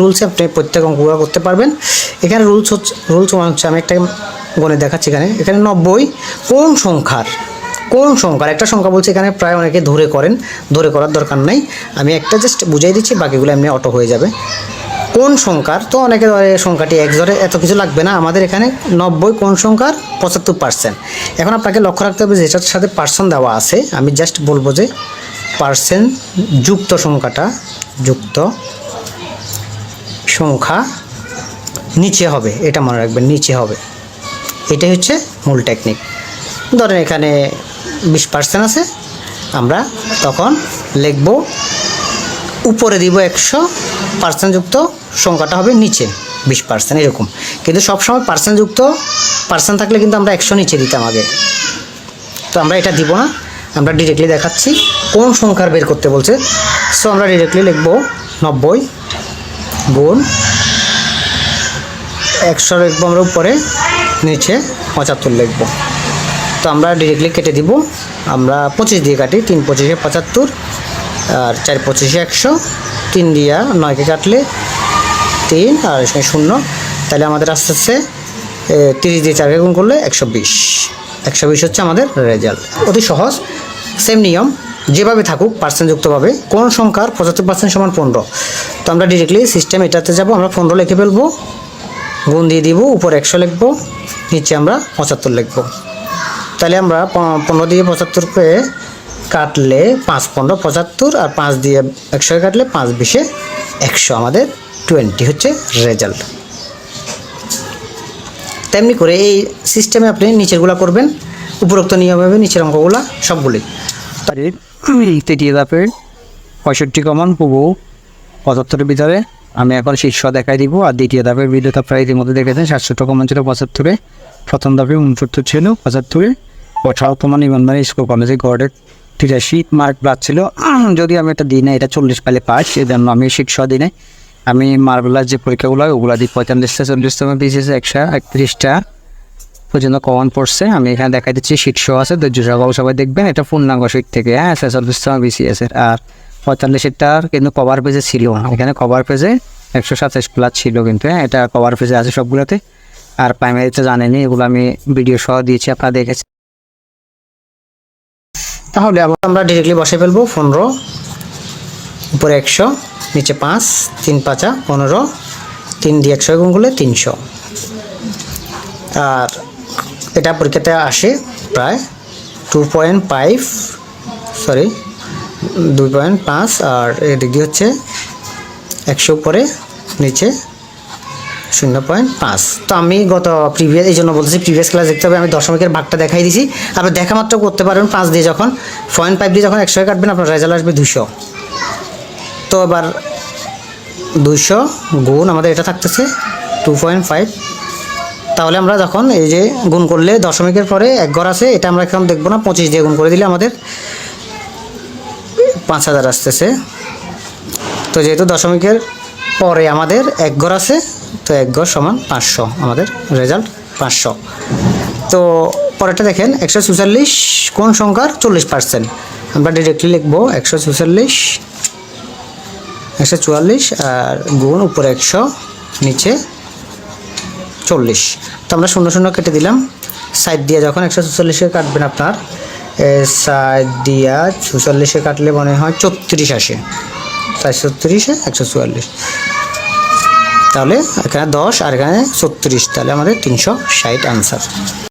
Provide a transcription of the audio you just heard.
রুলসে আপনি প্রত্যেক অঙ্কগুলো করতে পারবেন। এখানে রুলস হচ্ছে রুলস মানে হচ্ছে আমি একটা গণে দেখাচ্ছি এখানে। এখানে নব্বই, কোন সংখ্যার কোন সংখ্যার, একটা সংখ্যা বলছে এখানে প্রায় অনেকে ধরে করেন, ধরে করার দরকার নাই। আমি একটা জাস্ট বুঝাই দিচ্ছি, বাকিগুলো এমনি অটো হয়ে যাবে। কোন সংখ্যার, তো অনেকে ধরে সংখ্যাটি এক ধরে, এত কিছু লাগবে না। আমাদের এখানে নব্বই কোন সংখ্যার, পঁচাত্তর পার্সেন্ট এখন আপনাকে লক্ষ্য রাখতে হবে যেটার সাথে পার্সেন্ট দেওয়া আছে। আমি জাস্ট বলব যে পার্সেন্ট যুক্ত সংখ্যাটা, যুক্ত সংখ্যা নিচে হবে, এটা মনে রাখবেন, নিচে হবে। এটাই হচ্ছে মূল টেকনিক ধরেন এখানে বিশ পার্সেন্ট আছে, আমরা তখন লিখব, উপরে দিব একশো পার্সেন্ট যুক্ত সংখ্যাটা হবে নিচে, বিশ পার্সেন্ট এরকম। কিন্তু সবসময় পার্সেন্ট যুক্ত পার্সেন্ট থাকলে কিন্তু আমরা একশো নিচে দিতাম আগে। তো আমরা এটা দিব না, আমরা ডিরেক্টলি দেখাচ্ছি কোন সংখ্যার বের করতে বলছে। সো আমরা ডিরেক্টলি লিখব নব্বই গুণ একশো লিখব আমরা উপরে, নিচে পঁচাত্তর লিখব। তো আমরা ডিরেক্টলি কেটে দিব। আমরা পঁচিশ দিয়ে কাটি, তিন পঁচিশে পঁচাত্তর, আর চার পঁচিশে একশো, তিন দিয়া নয়কে কাটলে তিন, আর শূন্য। তাহলে আমাদের আস্তে আস্তে তিরিশ দিয়ে চারকে গুণ করলে একশো বিশ। একশো বিশ হচ্ছে আমাদের রেজাল্ট অতি সহজ সেম নিয়ম। যেভাবে থাকুক পার্সেন্টযুক্তভাবে কোন সংখ্যার পঁচাত্তর পার্সেন্ট সমান পনেরো। তো আমরা ডিরেক্টলি সিস্টেম এটাতে যাব, আমরা পনেরো লিখে ফেলব, গুণ দিয়ে দিব, উপর একশো লিখব, নিচে আমরা পঁচাত্তর লিখব। তাহলে আমরা পনেরো দিয়ে পঁচাত্তরকে কাটলে পাঁচ পনেরো, পঁচাত্তর, আর পাঁচ দিয়ে একশো কাটলে পাঁচ বিশে একশো। আমাদের টোয়েন্টি হচ্ছে রেজাল্ট তেমনি করে এই সিস্টেমে আপনি নিচেরগুলো করবেন, উপরোক্ত নিয়মভাবে নিচের অঙ্কগুলো সবগুলোই তৃতীয় ধাপের পঁয়ষট্টি কমান পুবু পঁচাত্তরের ভিতরে। আমি এখন শীর্ষ দেখাই দিব। আর দ্বিতীয় ধাপের ভিডিওটা প্রায় ইতিমধ্যে দেখেছেন। সাতষট্টি কমান ছিল পঁচাত্তরে। প্রথম ধাপে উনসত্তর ছিল পঁচাত্তরে। আঠারো কমান ইমানদারি স্কুল কলেজে গড়ে তিরাশি মার্ক ছিল। যদি আমি এটা দিই না এটা চল্লিশ পাইলে পাস এই জন্য আমি শীর্ষ দিই নাই। আমি মার্বেলার যে পরীক্ষাগুলো হয়, ওগুলো দিই পঁয়তাল্লিশটা চল্লিশটা বিশেষ একশো একত্রিশটা। পর্যন্ত কমন পড়ছে। আমি এখানে দেখাই দিচ্ছি শীট শো আছে, ধৈর্য সকাল সবাই দেখবেন, এটা পূর্ণাঙ্গ শীট থেকে হ্যাঁ ছেচল্লিশ টাকা বিসিএস এর। আর পঁয়তাল্লিশেরটার কিন্তু কভার পেজে ছিল না। এখানে কভার পেজে একশো সাতাশ প্লাস ছিল কিন্তু হ্যাঁ এটা কভার পেজে আছে সবগুলোতে। আর প্রাইমারিতে জানেনি এগুলো আমি ভিডিও সহ দিয়েছি, আপনারা দেখেছেন। তাহলে আমরা ডিরেক্টলি বসে ফেলব, পনেরো, উপরে একশো, নিচে পাঁচ, তিন পাঁচা, পনেরো, তিন দিয়ে একশো করলে তিনশো। আর এটা পরীক্ষাতে আসে প্রায় টু পয়েন্ট ফাইভ সরি দুই পয়েন্ট পাঁচ আর এদিক দিয়ে হচ্ছে একশো উপরে, নিচে শূন্য পয়েন্ট পাঁচ তো আমি গত প্রিভিয়াস এই জন্য বলতেছি প্রিভিয়াস ক্লাস দেখতে হবে, আমি দশমিকের ভাগটা দেখাই দিছি। আপনি দেখা মাত্র করতে পারবেন পাঁচ দিয়ে যখন পয়েন্ট ফাইভ দিয়ে যখন একশো কাটবেন, আপনার রেজাল্ট আসবে দুশো তো এবার দুইশো গুণ আমাদের এটা থাকতেছে টু পয়েন্ট ফাইভ তাহলে আমরা যখন এই যে গুণ করলে দশমিকের পরে এক ঘর আছে, এটা আমরা এখন দেখব না, পঁচিশ দিয়ে গুণ করে দিলে আমাদের পাঁচ হাজার আসতেছে। তো যেহেতু দশমিকের পরে আমাদের এক ঘর আছে, তো এক ঘর সমান পাঁচশো, আমাদের রেজাল্ট পাঁচশো। তো পরেরটা দেখেন, একশো চুয়াল্লিশ কোন সংখ্যার? চল্লিশ পার্সেন্ট আমরা ডিরেক্টলি লিখব একশো চুয়াল্লিশ একশো চুয়াল্লিশ আর গুণ উপরে একশো, নিচে চল্লিশ। তো আমরা শূন্য শূন্য কেটে দিলাম। সাইড দিয়ে যখন একশো চুচল্লিশে কাটবেন আপনার সাইড দিয়া ছুচল্লিশে কাটলে মনে হয় চত্রিশ আসে। চারশো ছত্রিশে একশো চুয়াল্লিশ। তাহলে এখানে দশ আর এখানে ছত্রিশ, তাহলে আমাদের তিনশো ষাট আনসার